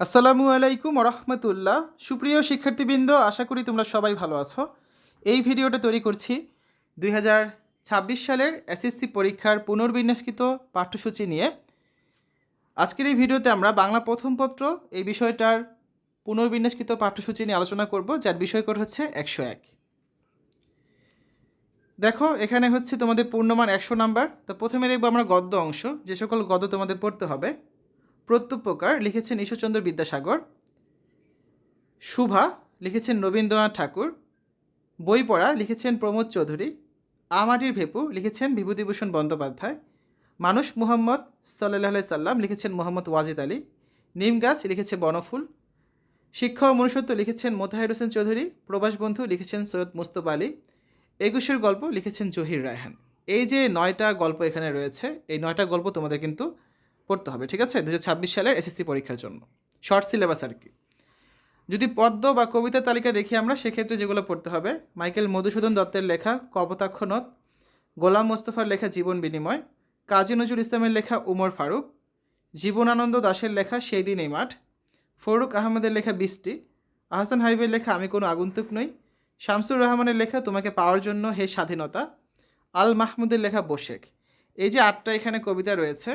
আসসালামু আলাইকুম রহমতুল্লাহ সুপ্রিয় শিক্ষার্থীবৃন্দ, আশা করি তোমরা সবাই ভালো আছো। এই ভিডিওটা তৈরি করছি দুই হাজার ছাব্বিশ সালের এসএসসি পরীক্ষার পুনর্বিন্যাসকৃত পাঠ্যসূচি নিয়ে। আজকের এই ভিডিওতে আমরা বাংলা প্রথম পত্র এই বিষয়টার পুনর্বিন্যাসকৃত পাঠ্যসূচি নিয়ে আলোচনা করব, যার বিষয়কর হচ্ছে একশো এক। দেখো, এখানে হচ্ছে তোমাদের পূর্ণমান একশো নাম্বার। তো প্রথমে দেখব আমরা গদ্য অংশ, যে সকল গদ্য তোমাদের পড়তে হবে। প্রত্যুপকার লিখেছেন ঈশ্বরচন্দ্র বিদ্যাসাগর, শুভা লিখেছেন রবীন্দ্রনাথ ঠাকুর বই পড়া লিখেছেন প্রমোদ চৌধুরী, আমাটির ভেপু লিখেছেন বিভূতিভূষণ বন্দ্যোপাধ্যায়, মানুষ মুহাম্মদ সাল্লাহ সাল্লাম লিখেছেন মোহাম্মদ ওয়াজিদ আলী, নিম গাছ লিখেছে বনফুল শিক্ষা ও মনুষ্যত্ব লিখেছেন মোতাহির হোসেন চৌধুরী প্রবাস বন্ধু লিখেছেন সৈয়দ মুস্তফা আলী, একুশের গল্প লিখেছেন জহির রায়হান। এই যে নয়টা গল্প এখানে রয়েছে, এই নয়টা গল্প তোমাদের কিন্তু পড়তে হবে, ঠিক আছে? দু হাজার ছাব্বিশ সালের এসএসসি পরীক্ষার জন্য। শর্ট সিলেবাস আর কি। যদি পদ্ম বা কবিতা তালিকা দেখি আমরা, সেক্ষেত্রে যেগুলো পড়তে হবে, মাইকেল মধুসূদন দত্তের লেখা কপোতাক্ষ নদ গোলাম মোস্তফার লেখা জীবন বিনিময়, কাজী নজরুল ইসলামের লেখা উমর ফারুক, জীবনানন্দ দাশের লেখা সেই দিন এই মাঠ, ফরুক আহমেদের লেখা বৃষ্টি, আহসান হাবিবের লেখা আমি কোনো আগন্তুক নই, শামসুর রহমানের লেখা তোমাকে পাওয়ার জন্য হে স্বাধীনতা, আল মাহমুদের লেখা বোশেক। এই যে আটটা এখানে কবিতা রয়েছে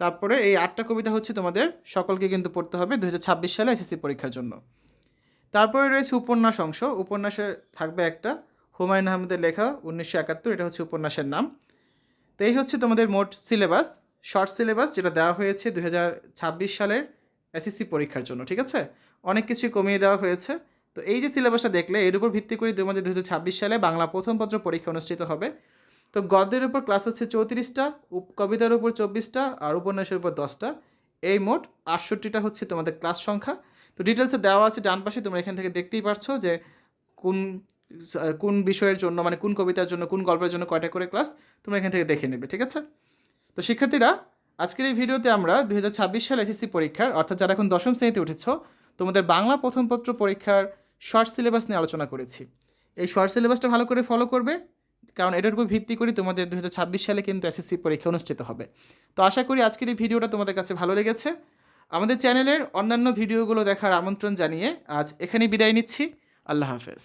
তারপরে এই আটটা কবিতা হচ্ছে তোমাদের সকলকে কিন্তু পড়তে হবে দুই হাজার ছাব্বিশ সালে এসএসসি পরীক্ষার জন্য। তারপরে রয়েছে উপন্যাস অংশ। উপন্যাসে থাকবে একটা হুমায়ুন আহমেদের লেখা উনিশশো একাত্তর, এটা হচ্ছে উপন্যাসের নাম। তো এই হচ্ছে তোমাদের মোট সিলেবাস, শর্ট সিলেবাস যেটা দেওয়া হয়েছে দুই হাজার ছাব্বিশ সালের এসএসসি পরীক্ষার জন্য, ঠিক আছে? অনেক কিছুই কমিয়ে দেওয়া হয়েছে। তো এই যে সিলেবাসটা দেখলে এর উপর ভিত্তি করে তোমাদের দুই হাজার ছাব্বিশ সালে বাংলা প্রথম পত্র পরীক্ষা অনুষ্ঠিত হবে। তো গদ্যের উপর ক্লাস হচ্ছে চৌত্রিশটা কবিতার উপর চব্বিশটা আর উপন্যাসের উপর দশটা। এই মোট আটষট্টিটা হচ্ছে তোমাদের ক্লাস সংখ্যা। তো ডিটেলসে দেওয়া আছে ডান পাশে, তোমরা এখান থেকে দেখতেই পারছ যে কোন কোন বিষয়ের জন্য মানে কোন কবিতার জন্য, কোন গল্পের জন্য কয়টা করে ক্লাস তোমরা এখান থেকে দেখে নেবে, ঠিক আছে? তো শিক্ষার্থীরা, আজকের এই ভিডিওতে আমরা দু হাজার ছাব্বিশ সাল এসএসসি পরীক্ষার, অর্থাৎ যারা এখন দশম শ্রেণীতে উঠেছ, তোমাদের বাংলা প্রথম পত্র পরীক্ষার শর্ট সিলেবাস নিয়ে আলোচনা করেছি। এই শর্ট সিলেবাসটা ভালো করে ফলো করবে কারণ এটার উপর ভিত্তি করে তোমাদের দু হাজার ছাব্বিশ সালে কিন্তু এসএসসি পরীক্ষা অনুষ্ঠিত হবে। তো আশা করি আজকের এই ভিডিওটা তোমাদের কাছে ভালো লেগেছে। আমাদের চ্যানেলের অন্যান্য ভিডিওগুলো দেখার আমন্ত্রণ জানিয়ে আজ এখানেই বিদায় নিচ্ছি। আল্লাহ হাফেজ।